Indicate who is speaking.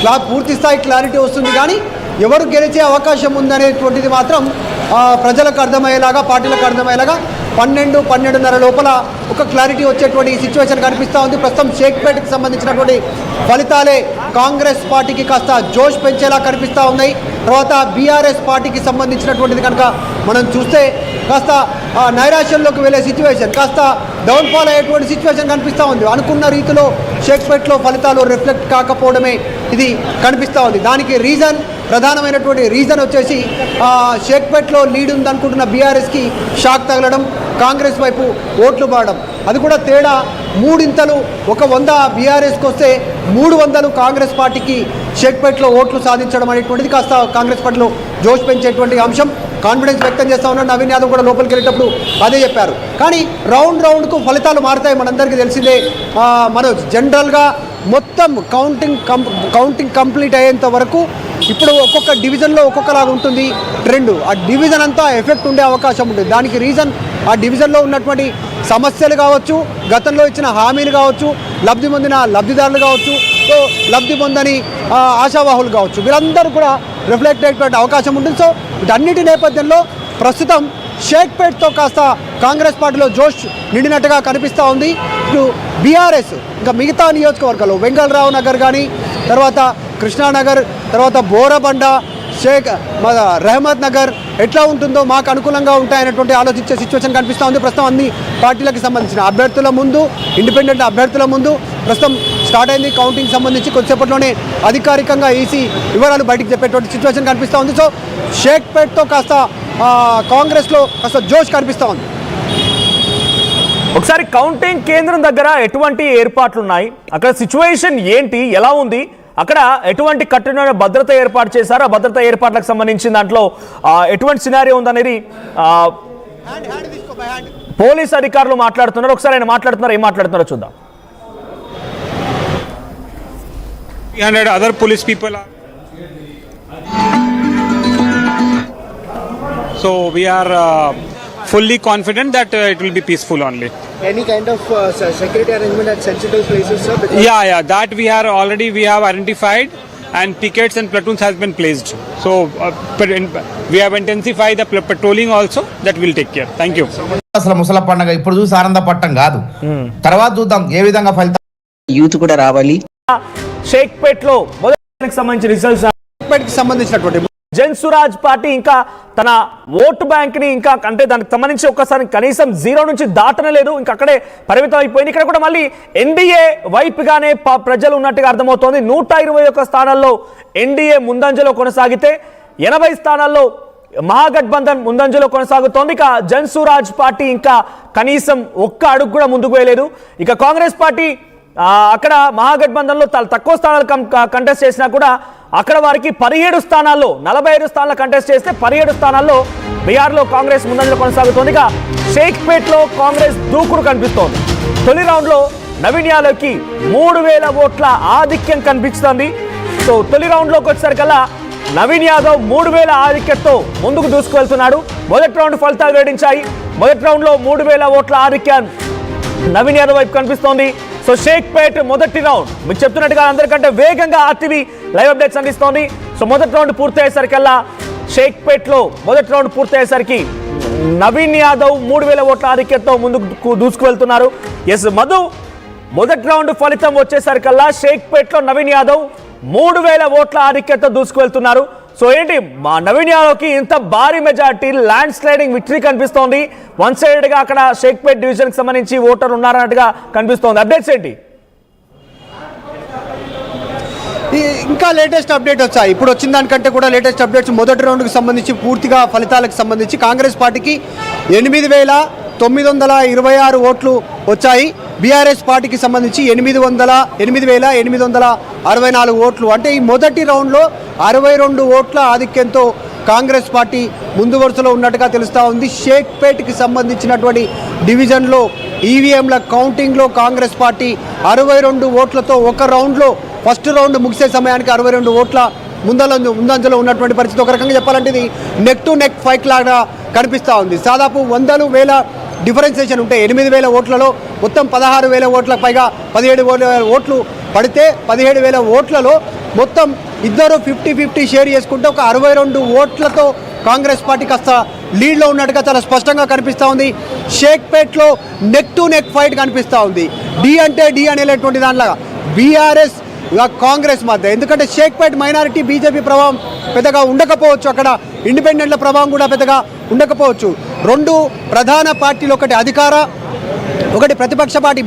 Speaker 1: క్లా పూర్తి స్థాయి క్లారిటీ వస్తుంది కానీ ఎవరు గెలిచే అవకాశం ఉందనేటువంటిది మాత్రం ప్రజలకు అర్థమయ్యేలాగా పార్టీలకు అర్థమయ్యేలాగా పన్నెండు పన్నెండున్నర లోపల ఒక క్లారిటీ వచ్చేటువంటి సిచ్యువేషన్ కనిపిస్తూ ఉంది. ప్రస్తుతం షేక్పేటకి సంబంధించినటువంటి ఫలితాలే కాంగ్రెస్ పార్టీకి కాస్త జోష్ పెంచేలా కనిపిస్తూ ఉన్నాయి. తర్వాత బీఆర్ఎస్ పార్టీకి సంబంధించినటువంటిది కనుక మనం చూస్తే కాస్త ఆ, నైరాశ్యంలోకి వెళ్ళే సిచ్యువేషన్ కాస్త డౌన్ఫాల్ అయ్యేటువంటి సిచ్యువేషన్ కనిపిస్తూ ఉంది. అనుకున్న రీతిలో షేక్పేట్లో ఫలితాలు రిఫ్లెక్ట్ కాకపోవడమే ఇది కనిపిస్తూ ఉంది. దానికి రీజన్ ప్రధానమైనటువంటి రీజన్ వచ్చేసి షేక్పేట్లో లీడ్ ఉందనుకుంటున్న బీఆర్ఎస్కి షాక్ తగలడం కాంగ్రెస్ వైపు ఓట్లు పాడడం. అది కూడా తేడా మూడింతలు ఒక వంద బీఆర్ఎస్కి వస్తే మూడు వందలు కాంగ్రెస్ పార్టీకి షేక్పేట్లో ఓట్లు సాధించడం అనేటువంటిది కాస్త కాంగ్రెస్ పార్టీలో జోష్ పెంచేటువంటి అంశం. కాన్ఫిడెన్స్ వ్యక్తం చేస్తా ఉన్నాడు. నవీన్ యాదవ్ కూడా లోపలికి వెళ్ళేటప్పుడు అదే చెప్పారు. కానీ రౌండ్ రౌండ్కు ఫలితాలు మారుతాయి మనందరికీ తెలిసిందే. మనోజ్ జనరల్గా మొత్తం కౌంటింగ్ కం కౌంటింగ్ కంప్లీట్ అయ్యేంత వరకు ఇప్పుడు ఒక్కొక్క డివిజన్లో ఒక్కొక్కలాగా ఉంటుంది. ట్రెండ్ ఆ డివిజన్ అంతా ఎఫెక్ట్ ఉండే అవకాశం ఉంటుంది దానికి రీజన్ ఆ డివిజన్లో ఉన్నటువంటి సమస్యలు కావచ్చు గతంలో ఇచ్చిన హామీలు కావచ్చు లబ్ధి పొందిన లబ్ధిదారులు కావచ్చు సో లబ్ధి పొందని ఆశావాహులు కావచ్చు. వీరందరూ కూడా రిఫ్లెక్ట్ అయ్యేటువంటి అవకాశం ఉంటుంది. సో వీటన్నిటి నేపథ్యంలో ప్రస్తుతం షేక్పేట్తో కాస్త కాంగ్రెస్ పార్టీలో జోష్ నిండినట్టుగా కనిపిస్తూ ఉంది. ఇటు బీఆర్ఎస్ ఇంకా మిగతా నియోజకవర్గాలు వెంగళరావు నగర్ కానీ తర్వాత కృష్ణానగర్ తర్వాత బోరబండ షేక్ మన రెహమద్ నగర్ ఎట్లా ఉంటుందో మాకు అనుకూలంగా ఉంటాయనేటువంటి ఆలోచించే సిచ్యువేషన్ కనిపిస్తూ ఉంది. ప్రస్తుతం అన్ని పార్టీలకు సంబంధించిన అభ్యర్థుల ముందు ఇండిపెండెంట్ అభ్యర్థుల ముందు ప్రస్తుతం స్టార్ట్ అయింది కౌంటింగ్ సంబంధించి. కొద్దిసేపట్లోనే అధికారికంగా ఈసీ వివరాలు బయటికి చెప్పేటువంటి సిచ్యువేషన్ కనిపిస్తూ ఉంది. సో షేక్పేట్తో కాస్త కాంగ్రెస్లో కాస్త జోష్ కనిపిస్తూ ఉంది.
Speaker 2: ఒకసారి కౌంటింగ్ కేంద్రం దగ్గర ఎటువంటి ఏర్పాట్లు ఉన్నాయి అక్కడ సిచ్యువేషన్ ఏంటి? ఎలా ఉంది? అక్కడ ఎటువంటి కఠినమైన భద్రత ఏర్పాటు చేశారు? ఆ భద్రత ఏర్పాట్లకు సంబంధించిన దాంట్లో ఎటువంటి సినారియో ఉందనేది పోలీస్ అధికారులు మాట్లాడుతున్నారు. ఒకసారి ఆయన మాట్లాడుతున్నారు? ఏం మాట్లాడుతున్నారో చూద్దాం.
Speaker 3: 300 other police people So we are uh, fully confident that uh, it will be peaceful only.
Speaker 4: Any kind of uh, se- security arrangement at sensitive places, sir? Because
Speaker 3: Yeah, yeah, that we are already we have identified and pickets and platoons has been placed. So uh, but in- we have intensified the pl- patrolling also. That will take care. Thank you.
Speaker 5: అసలు ముసల పండగ ఇప్పుడు చూసి ఆనందపడటం కాదు తర్వాత చూద్దాం ఏ విధంగా ఫలితం
Speaker 6: youth కూడా రావాలి
Speaker 2: షేక్పేట్లో మొదటి సంబంధించిన రిజల్ట్స్
Speaker 1: షేక్పేట్కి సంబంధించినటువంటి
Speaker 2: జన్సురాజ్ పార్టీ ఇంకా తన ఓటు బ్యాంక్ని ఇంకా అంటే దానికి సంబంధించి ఒక్కసారి కనీసం జీరో నుంచి దాటనలేదు. ఇంకా అక్కడే పరిమితం అయిపోయింది ఇక్కడ కూడా మళ్ళీ ఎన్డీఏ వైపుగానే ప- ప్రజలు ఉన్నట్టుగా అర్థమవుతోంది. నూట ఇరవై ఒక్క స్థానాల్లో ఎన్డీఏ ముందంజలో కొనసాగితే ఎనభై స్థానాల్లో మహాగఠబంధన్ ముందంజలో కొనసాగుతోంది. ఇక జన్సురాజ్ పార్టీ ఇంకా కనీసం ఒక్క అడుగు కూడా ముందుకు వేయలేదు. ఇక కాంగ్రెస్ పార్టీ అక్కడ మహాగఠబంధన్లో తక్కువ స్థానాలు కంటెస్ట్ చేసినా కూడా అక్కడ వారికి పదిహేడు స్థానాల్లో నలభై ఐదు స్థానాలు కంటెస్ట్ చేస్తే పదిహేడు స్థానాల్లో బీహార్లో కాంగ్రెస్ ముందంజలో కొనసాగుతోంది. ఇక షేక్పేట్లో కాంగ్రెస్ దూకుడు కనిపిస్తోంది. తొలి రౌండ్లో నవీన్ యాదవ్కి మూడు వేల ఓట్ల ఆధిక్యం కనిపిస్తోంది. సో తొలి రౌండ్లోకి వచ్చేసరికల్లా నవీన్ యాదవ్ మూడు వేల ఆధిక్యతతో ముందుకు దూసుకువెళ్తున్నాడు. మొదటి రౌండ్ ఫలితాలు వెల్లడించాయి. మొదటి రౌండ్లో మూడు వేల ఓట్ల ఆధిక్యం నవీన్ యాదవ్ వైపు కనిపిస్తోంది. సో షేక్పేట్ మొదటి రౌండ్. మీకు చెప్తున్నట్టుగా అందరికంటే వేగంగా ఆర్టీవీ లైవ్ అప్డేట్స్ అందిస్తోంది. సో మొదటి రౌండ్ పూర్తయ్యేసరికల్లా షేక్ పేట్లో మొదటి రౌండ్ పూర్తి అయ్యేసరికి నవీన్ యాదవ్ మూడు వేల ఓట్ల ఆధిక్యతతో ముందుకు దూసుకువెళ్తున్నారు. ఎస్ మధు మొదటి రౌండ్ ఫలితం వచ్చేసరికల్లా షేక్ పేట్లో నవీన్ యాదవ్ మూడు వేల ఓట్ల ఆధిక్యతతో దూసుకు వెళ్తున్నారు సో ఏంటి మా నవీన్ యాదవ్కి ఇంత భారీ మెజార్టీ ల్యాండ్ స్లైడింగ్ విక్టరీ కనిపిస్తోంది. వన్ సైడెడ్గా అక్కడ షేక్పేట్ డివిజన్కి సంబంధించి ఓటర్ ఉన్నారన్నట్టుగా కనిపిస్తోంది. అప్డేట్స్ ఏంటి?
Speaker 1: ఇంకా లేటెస్ట్ అప్డేట్ వచ్చాయి ఇప్పుడు వచ్చిన దానికంటే కూడా లేటెస్ట్ అప్డేట్స్ మొదటి రౌండ్కి సంబంధించి పూర్తిగా ఫలితాలకు సంబంధించి కాంగ్రెస్ పార్టీకి ఎనిమిది వేల తొమ్మిది వందల ఇరవై ఆరు ఓట్లు వచ్చాయి. బీఆర్ఎస్ పార్టీకి సంబంధించి ఎనిమిది వందల ఎనిమిది వేల ఎనిమిది వందల అరవై నాలుగు ఓట్లు. అంటే ఈ మొదటి రౌండ్లో అరవై రెండు ఓట్ల ఆధిక్యంతో కాంగ్రెస్ పార్టీ ముందు వరుసలో ఉన్నట్టుగా తెలుస్తూ ఉంది. షేక్పేట్కి సంబంధించినటువంటి డివిజన్లో ఈవీఎంల కౌంటింగ్లో కాంగ్రెస్ పార్టీ అరవై రెండు ఓట్లతో ఒక రౌండ్లో ఫస్ట్ రౌండ్ ముగిసే సమయానికి అరవై రెండు ఓట్ల ముందల ముందంజలో ఉన్నటువంటి పరిస్థితి ఒక రకంగా చెప్పాలంటే ఇది నెక్ టు నెక్ ఫైట్ లాగా కనిపిస్తూ ఉంది. దాదాపు వందలు వేల డిఫరెన్సేషన్ ఉంటే ఎనిమిది వేల ఓట్లలో మొత్తం పదహారు వేల ఓట్లకు పైగా పదిహేడు వేల ఓట్లు పడితే పదిహేడు వేల ఓట్లలో మొత్తం ఇద్దరు ఫిఫ్టీ ఫిఫ్టీ షేర్ చేసుకుంటే ఒక అరవై రెండు ఓట్లతో కాంగ్రెస్ పార్టీ కాస్త లీడ్లో ఉన్నట్టుగా చాలా స్పష్టంగా కనిపిస్తూ ఉంది. షేక్పేట్లో నెక్ టు నెక్ ఫైట్ కనిపిస్తూ ఉంది. డి అంటే డి అనేటువంటి దాంట్లో బీఆర్ఎస్ కాంగ్రెస్ మధ్య. ఎందుకంటే షేక్పేట్ మైనారిటీ బీజేపీ ప్రభావం పెద్దగా ఉండకపోవచ్చు అక్కడ. ఇండిపెండెంట్ల ప్రభావం కూడా పెద్దగా ఉండకపోవచ్చు. రెండు ప్రధాన పార్టీలు ఒకటి అధికార ఒకటి ప్రతిపక్ష పార్టీ